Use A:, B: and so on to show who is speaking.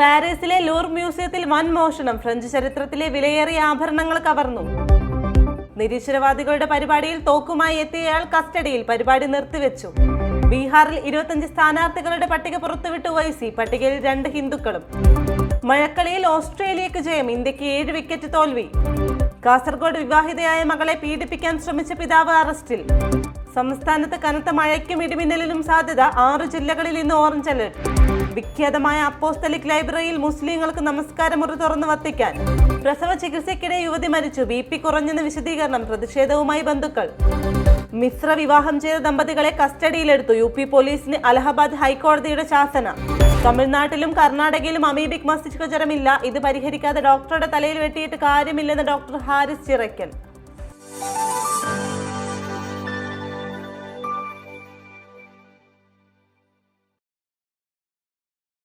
A: പാരീസിലെ ലൂർ മ്യൂസിയത്തിൽ വൻ മോഷണം. ഫ്രഞ്ച് ചരിത്രത്തിലെ വിലയേറിയ ആഭരണങ്ങൾ കവർന്നു. നിരീശ്വരവാദികളുടെ പരിപാടിയിൽ തോക്കുമായി എത്തിയയാൾ കസ്റ്റഡിയിൽ പരിപാടി നിർത്തിവെച്ചു. ബീഹാറിൽ ഇരുപത്തഞ്ച് സ്ഥാനാർത്ഥികളുടെ പട്ടിക പുറത്തുവിട്ടു വൈസി പട്ടികയിൽ രണ്ട് ഹിന്ദുക്കളും. മഴക്കളിയിൽ ഓസ്ട്രേലിയക്ക് ജയം ഇന്ത്യയ്ക്ക് ഏഴ് വിക്കറ്റ് തോൽവി. കാസർഗോഡ് വിവാഹിതയായ മകളെ പീഡിപ്പിക്കാൻ ശ്രമിച്ച പിതാവ് അറസ്റ്റിൽ. സംസ്ഥാനത്ത് കനത്ത മഴയ്ക്കും ഇടിമിന്നലിനും സാധ്യത ആറ് ജില്ലകളിൽ ഇന്ന് ഓറഞ്ച് അലർട്ട്. വിഖ്യാതമായ അപ്പോസ്തലിക് ലൈബ്രറിയിൽ മുസ്ലിങ്ങൾക്ക് നമസ്കാരമുറി തുറന്നു വത്തിക്കാൻ. പ്രസവ ചികിത്സയ്ക്കിടെ യുവതി മരിച്ചു. ബി പി കുറഞ്ഞെന്ന് വിശദീകരണം. പ്രതിഷേധവുമായി ബന്ധുക്കൾ. മിശ്ര വിവാഹം ചെയ്ത ദമ്പതികളെ കസ്റ്റഡിയിലെടുത്തു. യു പി പോലീസിന് അലഹബാദ് ഹൈക്കോടതിയുടെ ശാസന. തമിഴ്നാട്ടിലും കർണാടകയിലും അമീബിക് മസ്തിഷ്ക ജ്വരമില്ല ഇത് പരിഹരിക്കാതെ ഡോക്ടറുടെ തലയിൽ വെട്ടിയിട്ട് കാര്യമില്ലെന്ന് ഡോക്ടർ ഹാരിസ് ചിറയ്ക്കൽ